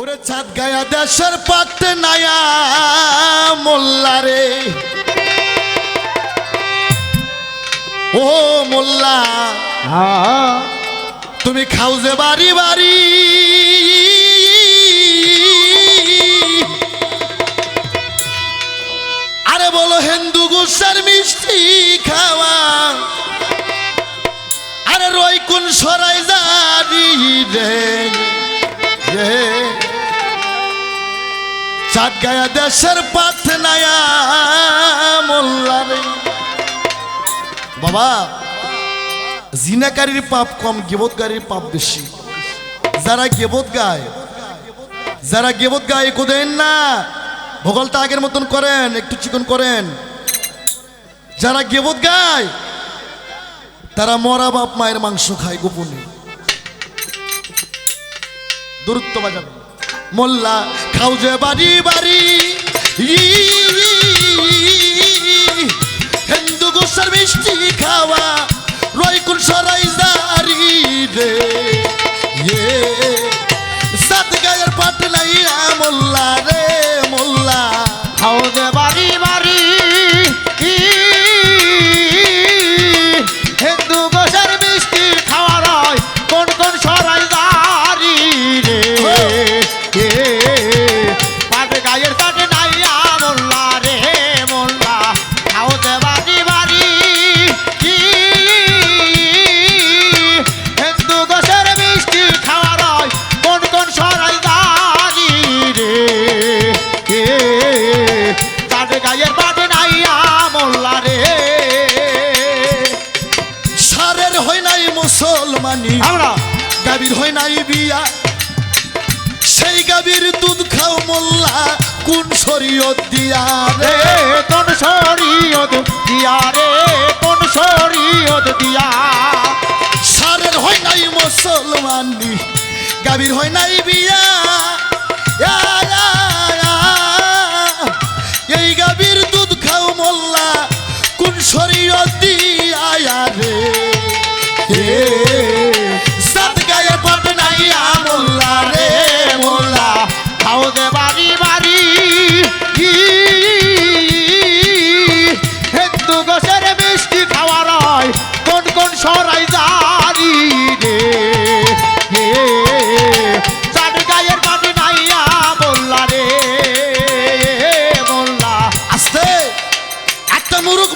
ওরে চাঁদ গায়া দেশের পাতে নায়া মোল্লা রে। ও মোল্লা, তুমি খাও যে বাড়ি বাড়ি। আরে বলো হিন্দু গুসার মিষ্টি খাওয়া। আরে রই কোন সরাই জানি রে। রে গায়া দেশের পাথ নায়া, মোল্লা রে। বাবা, জিনাকারীর পাপ কম গেবতকারীর পাপ বেশি। যারা গেবত গায়, যারা গেবত গায় কোদেন না। ভূগোলটা আগের মতন করেন, একটু চিকন করেন। যারা গেবত গায়, তারা মরা বাপ মায়ের মাংস খায় গোপনে। দূরত্ব বাজাবে। মোল্লা খাও যে বাড়ি বাড়ি। হিন্দু গোসার মিষ্টি খাওয়া, রয়কুল সরাই জারি রে। সাত গায়ের পাট লাইয়া মোল্লা রে। গাভীর হয় নাই বিয়া। সেই গাভীর দুধ খাও মোল্লা কোন শরীয়ত দিয়া রে? কোন শরীয়ত দিয়া রে? কোন শরীয়ত দিয়া? সারের হয় নাই মুসলমানি গাভীর হয় নাই বিয়া।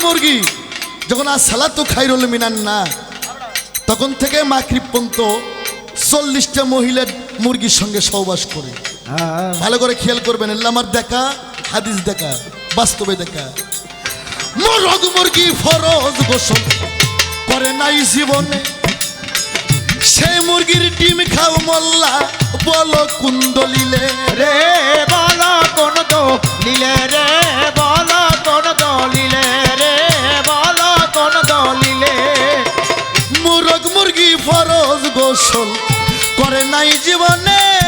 মুরগি যখন আর সালাত তো খাইরুল মিনান না তখন থেকে মাকরিব পর্যন্ত চল্লিশটা মহিলা মুরগির সঙ্গে সহবাস করে। ভালো করে খেয়াল করবেন আমার দেখা হাদিস দেখা বাস্তবে দেখা। মোরগ মুরগি ফরজ গোসল করে নাই জীবনে। সেই মুরগির ডিম খাও মোল্লা বলো কুন্দলিলে রে বল কোন দো লীলে রে বল কোন নাই জীবনে।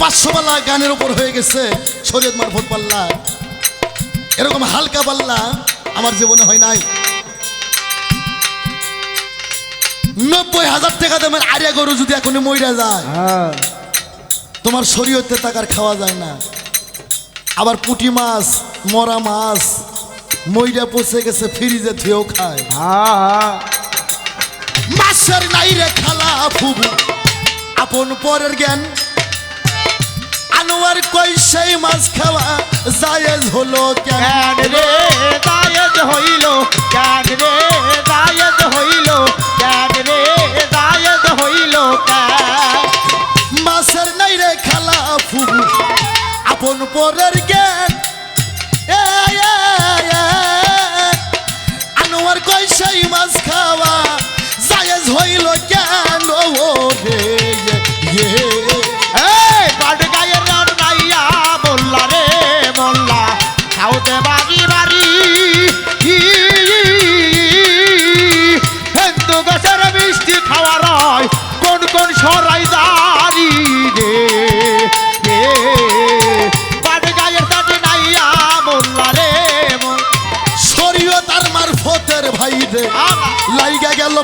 পাঁচশো পাল্লা গানের উপর হয়ে গেছে শরীয়ত মারফত পাল্লা। এরকম হালকা পাল্লা আমার জীবনে হয় নাই। নব্বই হাজার টাকা দামের আরিয়া গরু যদি এখনই মইরা যায় তোমার শরীয়তে টাকার খাওয়া যায় না। আবার পুটি মাছ মরা মাছ মইরা পচে গেছে ফ্রিজে থুয়েও খায়। মাছের নাই রে খালা ফুবু। আপন পরের জ্ঞান আনোয়ার কই সেই মাছ খাওয়া? জায়েজ হলো কেন কেন রে? জায়েজ হইল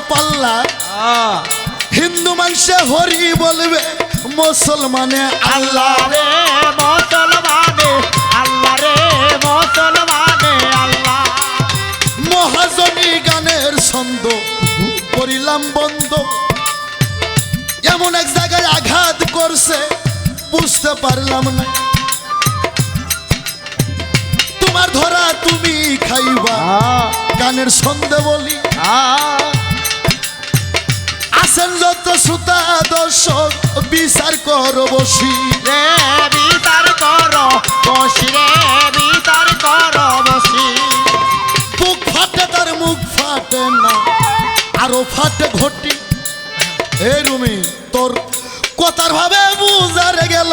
পাল্লা। হিন্দু মানুষে হরি বলবে মুসলমানে আল্লাহ। রে মুসলমানে আল্লাহ রে মুসলমানে আল্লাহ। মহাজনী গানের ছন্দ করিলাম বন্ধ। এমন এক জায়গায় আঘাত করছে বুঝতে পারলাম না। তোমার ধরা তুমি খাইবা। গানের ছন্দে বলি। আহ, আসেন যত শ্রোতা দর্শক বিচার কর বসি। রে বিচার করো বসি রে বিচার করো বসি। বুক ফাটে তার মুখ ফাটে না। আরও ফাটে ঘটি। এ রুমি তোর কথার ভাবে বুঝার গেল।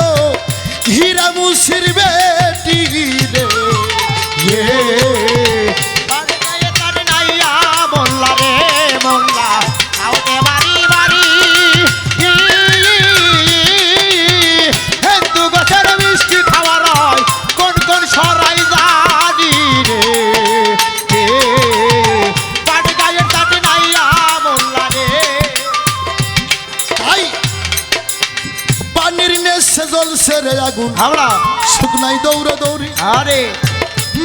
হীরা মুসির বেটি আগুন। আমরা শুকনাই দৌড়ে দৌড়ি। আরে।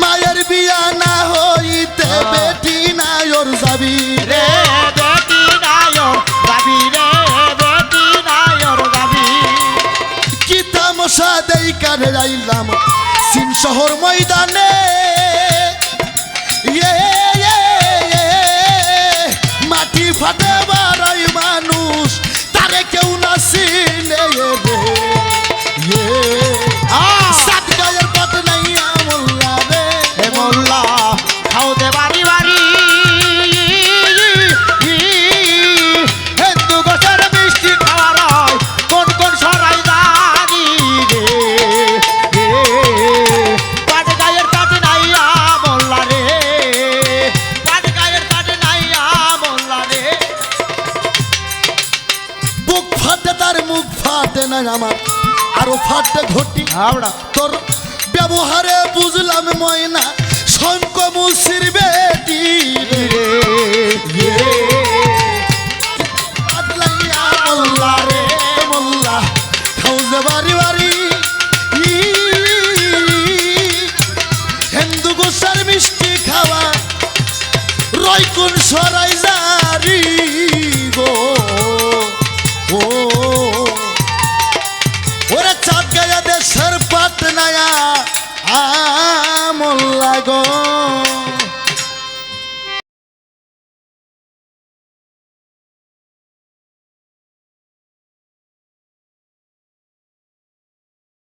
মায়ের বিয়া না হইতে বেটি না ওর যাবি রে। বেটি নায়র যাবি রে বেটি নায়র যাবি। কি তামসা দেই কারে আইলাম সিন শহর ময়দানে মুখ ফাটে না আমার আরও ফাটে ঘটি। হাওড়া। তোর ব্যবহারে বুঝলাম ময়না শঙ্ক মুসির বেটি রে মোল্লা খাউজে বাড়ি বাড়ি ওরে চাঁদ গায়া দেশের পাত নায়া আমল লাগো